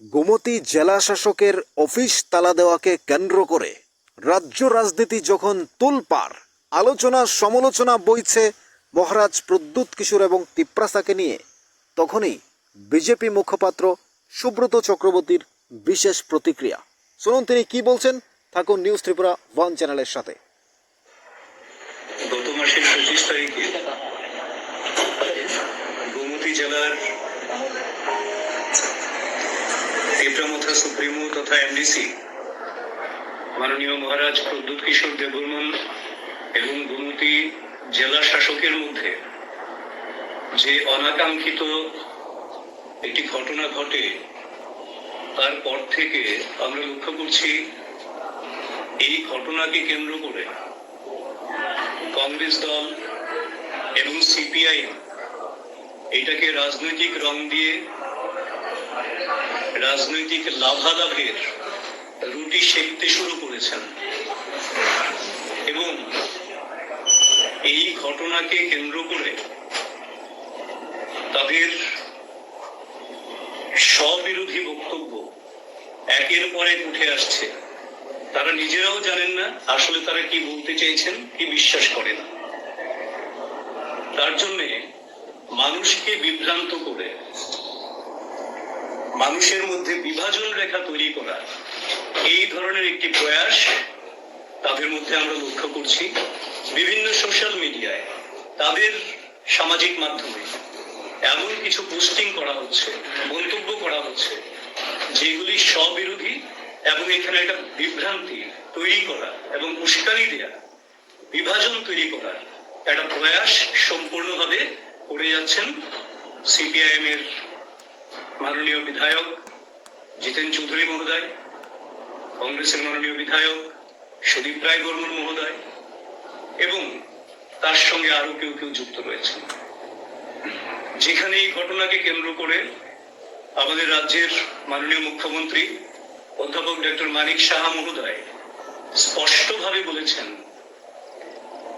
গোমতী জেলা শাসকের অফিস তালা দেওয়াকে কেন্দ্র করে রাজ্য রাজনীতি যখন তোলপাড় আলোচনা সমালোচনা বইছে মহারাজ প্রদ্যুৎ কিশোর এবং তিপ্রাসাকে নিয়ে। তখনই বিজেপি মুখপাত্র সুব্রত চক্রবর্তীর বিশেষ প্রতিক্রিয়া। শুনুন তিনি কি বলছেন, থাকুন নিউজ ত্রিপুরা ওয়ান চ্যানেলের সাথে। গত মাসের পঁচিশ তারিখে গোমতী জেলার তেপরামথা সুপ্রিমো তথা এমডিসি, মাননীয় মহারাজ প্রদ্যুৎ কিশোর দেববর্মন এবং গোমতী জেলা শাসকের মধ্যে যে অনাকাঙ্ক্ষিত একটি ঘটনা ঘটে তারপর থেকে আমরা লক্ষ্য করছি এই ঘটনাকে কেন্দ্র করে কংগ্রেস দল এবং সিপিআই এটাকে রাজনৈতিক রং দিয়ে রাজনৈতিক লাভালাভের রুটি সেঁকতে শুরু করেছেন। এবং এই ঘটনাকে কেন্দ্র করে তাদের স্ববিরোধী বক্তব্য একের পর এক উঠে আসছে। তারা নিজেরাও জানেন না, আসলে তারা কি বলতে চাইছেন, কি বিশ্বাস করেন। তার জন্যে মানুষকে বিভ্রান্ত করে মানুষের মধ্যে বিভাজন রেখা তৈরি করা, এই ধরনের একটি প্রয়াস তাদের মধ্যে আমরা লক্ষ্য করছি বিভিন্ন সোশ্যাল মিডিয়ায় তাদের সামাজিক মাধ্যমে। এমন কিছু পোস্টিং করা হচ্ছে, মন্তব্য করা হচ্ছে, যেগুলি স্ববিরোধী এবং এখানে একটা বিভ্রান্তি তৈরি করা এবং উস্কানি দেয়া, বিভাজন তৈরি করা একটা প্রয়াস সম্পূর্ণভাবে করে যাচ্ছেন সিপিআইএম এর মাননীয় বিধায়ক জিতেন চৌধুরী মহোদয়, কংগ্রেসের মাননীয় বিধায়ক সুদীপ রায় বর্মন মহোদয় এবং তার সঙ্গে আরও কেউ কেউ যুক্ত রয়েছেন। যেখানে এই ঘটনাকে কেন্দ্র করে আমাদের রাজ্যের মাননীয় মুখ্যমন্ত্রী অধ্যাপক ডক্টর মানিক সাহা মহোদয় স্পষ্টভাবে বলেছেন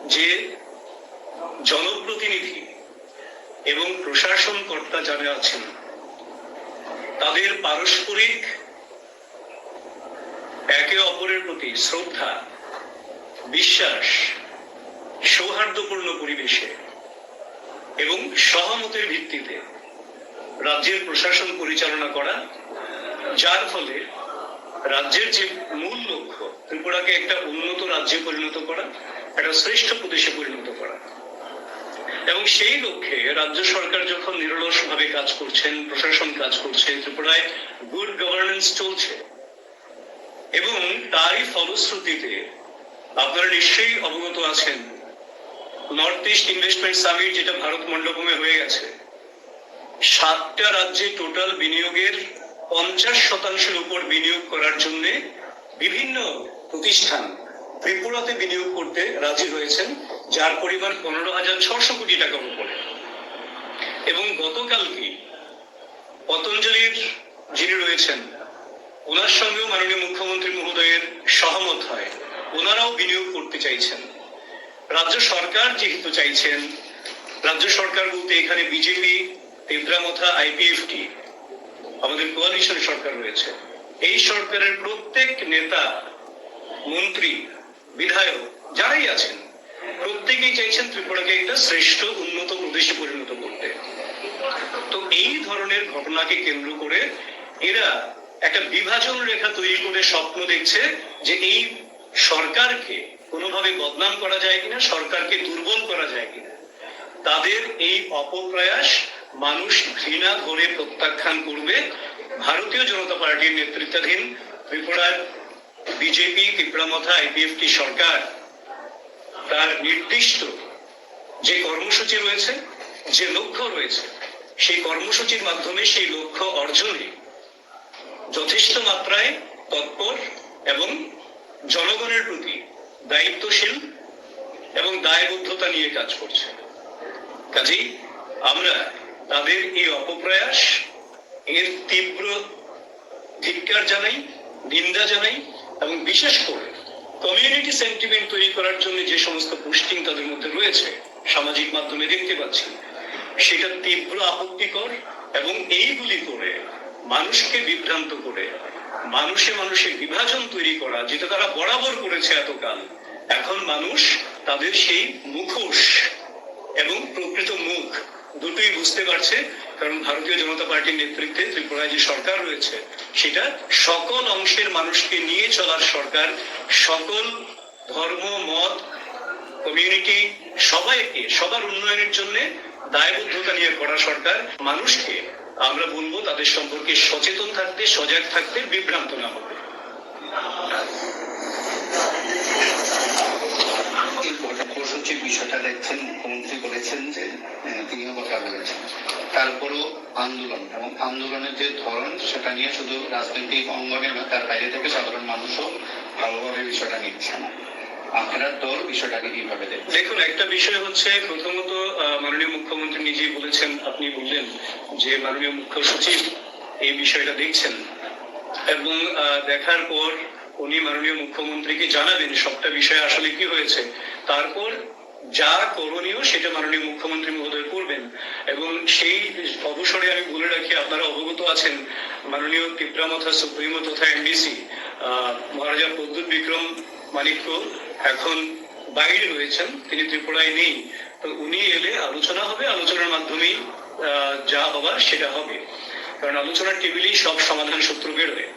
যে জনপ্রতিনিধি এবং প্রশাসন কর্তা যারা আছেন তাদের পারস্পরিক একে অপরের প্রতি শ্রদ্ধা, বিশ্বাস, সৌহার্দ্যপূর্ণ পরিবেশে এবং সহমতের ভিত্তিতে রাজ্যের প্রশাসন পরিচালনা করা, যার ফলে রাজ্যের যে মূল লক্ষ্য, ত্রিপুরাকে একটা উন্নত রাজ্যে পরিণত করা, একটা শ্রেষ্ঠ প্রদেশে পরিণত করা। এবং সেই লক্ষ্যে রাজ্য সরকার যখন নিরলস ভাবে কাজ করছেন, প্রশাসন কাজ করছে, ত্রিপুরায় গুড গভর্নেন্স চলছে, এবং তারই ফলশ্রুতিতে আপনারা নিশ্চয়ই অবগত আছেন নর্থ ইস্ট ইনভেস্টমেন্ট সামিট যেটা ভারত মণ্ডপমে হয়ে গেছে, সাতটা রাজ্যে টোটাল বিনিয়োগের পঞ্চাশ শতাংশের উপর বিনিয়োগ করার জন্য বিভিন্ন প্রতিষ্ঠান ত্রিপুরাতে বিনিয়োগ করতে রাজি হয়েছেন। যার পরিমাণ পনেরো হাজার ছশো কোটি টাকার উপরে। এবং গতকালকে পতঞ্জলির যিনি রয়েছেন ওনার সঙ্গেও মাননীয় মুখ্যমন্ত্রী মহোদয়ের সহমত হয়। ওনারাও বিনিয়োগ করতে চাইছেন। রাজ্য সরকার যেহেতু চাইছেন, রাজ্য সরকার বলতে এখানে বিজেপি তেব্রামথা আইপিএফটি, আমাদের কোয়ালিশন সরকার রয়েছে। এই সরকারের প্রত্যেক নেতা, মন্ত্রী, বিধায়ক, যারাই আছেন প্রত্যেকেই চাইছেন ত্রিপুরাকে একটা শ্রেষ্ঠ, উন্নত প্রদেশে পরিণত করতে। তো এই ধরনের ঘটনাকে কেন্দ্র করে এরা একটা বিভাজন রেখা তৈরি করে স্বপ্ন দেখছে যে এই সরকারকে কোনোভাবে বদনাম করা যায় কিনা, সরকারকে দুর্বল করা যায় কিনা। তাদের এই অপপ্রয়াস মানুষ ঘৃণা করে প্রত্যাখ্যান করবে। ভারতীয় জনতা পার্টির নেতৃত্বাধীন ত্রিপুরার বিজেপি ত্রিপুরামথা আইপিএফটি সরকার তার নির্দিষ্ট যে কর্মসূচি রয়েছে, যে লক্ষ্য রয়েছে, সেই কর্মসূচির মাধ্যমে সেই লক্ষ্য অর্জনে যথেষ্ট মাত্রায় তৎপর এবং জনগণের প্রতি দায়িত্বশীল এবং দায়বদ্ধতা নিয়ে কাজ করছে। কাজেই আমরা তাদের এই অপপ্রয়াস, এর তীব্র ধিক্কার জানাই, নিন্দা জানাই এবং বিশেষ করে কমিউনিটি সেন্টিমেন্ট তৈরি করার জন্য যে সমস্ত পোস্টিং তাদের মধ্যে রয়েছে, সামাজিক মাধ্যমে দেখতে পাচ্ছি, সেটা তীব্র আপত্তিকর এবং এইগুলি করে মানুষকে বিভ্রান্ত করে, মানুষে মানুষে বিভাজন তৈরি করা, যেটা তারা বরাবর করেছে এতকাল, এখন মানুষ তাদের সেই মুখোশ এবং প্রকৃত মুখ দুটোই বুঝতে পারছে কারণ ভারতীয় জনতা পার্টির নেতৃত্বে ত্রিপুরায় যে সরকার রয়েছে, সেটা সকল অংশের মানুষকে নিয়ে চলার সরকার, সকল ধর্ম, মত কমিউনিটি সবাইকে, সবার উন্নয়নের জন্য দায়বদ্ধতা নিয়ে করা সরকার। মানুষকে আমরা বলব তাদের সম্পর্কে সচেতন থাকতে, সজাগ থাকতে, বিভ্রান্ত না হবে বিষয়টা দেখছেন, মুখ্যমন্ত্রী বলেছেন যে তিনিও কথা বলেছেন। তারপরও আন্দোলন এবং আন্দোলনের যে ধরন, সেটা নিয়ে শুধু রাজনৈতিক অঙ্গনে না, তার বাইরে থেকে সাধারণ মানুষও ভালোভাবে বিষয়টা নিচ্ছে না। দেখুন, একটা বিষয় হচ্ছে প্রথমত মাননীয় মুখ্যমন্ত্রী নিজেই বলেছেন, আপনি বললেন যে মাননীয় মুখ্য সচিব এই বিষয়টা দেখছেন। এবং দেখার পর উনি মাননীয় মুখ্যমন্ত্রীকে জানাবেন সবটা বিষয় আসলে কি হয়েছে। তারপর যা করণীয় সেটা মাননীয় মুখ্যমন্ত্রী সেই অবসরে আমি বলে রাখি, আপনারা অবগত আছেন, মাননীয় তিপ্রামথা সুপ্রিমো তথা এমডিসি মহারাজা পদ্মুত বিক্রম মানিক্য এখন বাইরে রয়েছেন, তিনি ত্রিপুরায় নেই। তো উনি এলে আলোচনা হবে, আলোচনার মাধ্যমেই যা হবার সেটা হবে। কারণ আলোচনার টেবিলেই সব সমাধান সূত্র বেরোয়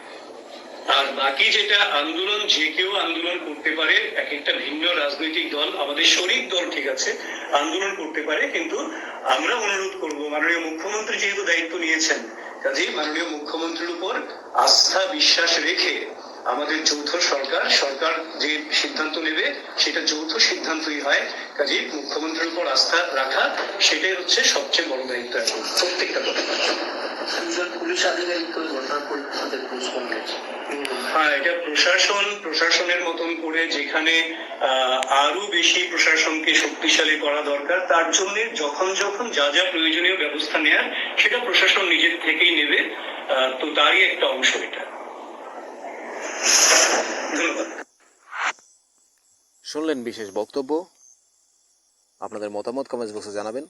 আর বাকি যেটা আন্দোলন, যে কেউ আন্দোলন করতে পারে, এক একটা ভিন্ন রাজনৈতিক দল, আমাদের শরীর দল ঠিক আছে, আন্দোলন করতে পারে, কিন্তু আমরা অনুরোধ করব, মাননীয় মুখ্যমন্ত্রী যেহেতু দায়িত্ব নিয়েছেন, কাজেই মাননীয় মুখ্যমন্ত্রীর উপর আস্থা, বিশ্বাস রেখে আমাদের যৌথ সরকার সরকার যে সিদ্ধান্ত নেবে সেটা যৌথ সিদ্ধান্তই হয়। কাজেই মুখ্যমন্ত্রীর উপর আস্থা রাখা সেটাই হচ্ছে সবচেয়ে বড় দায়িত্ব এখন প্রত্যেকটা পুলিশ আধিকারিক গেছে হ্যাঁ এটা প্রশাসন প্রশাসনের মতন করে যেখানে আহ, আরও বেশি প্রশাসনকে শক্তিশালী করা দরকার তার জন্য যখন যখন যা যা প্রয়োজনীয় ব্যবস্থা নেয়ার সেটা প্রশাসন নিজের থেকেই নেবে। তো তারই একটা অংশ এটা। শুনলেন বিশেষ বক্তব্য? আপনাদের মতামত কমেন্টস বক্সে জানাবেন।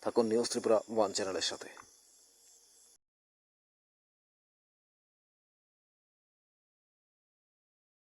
থাকুন নিউজ ত্রিপুরা ওয়ান চ্যানেলের সাথে।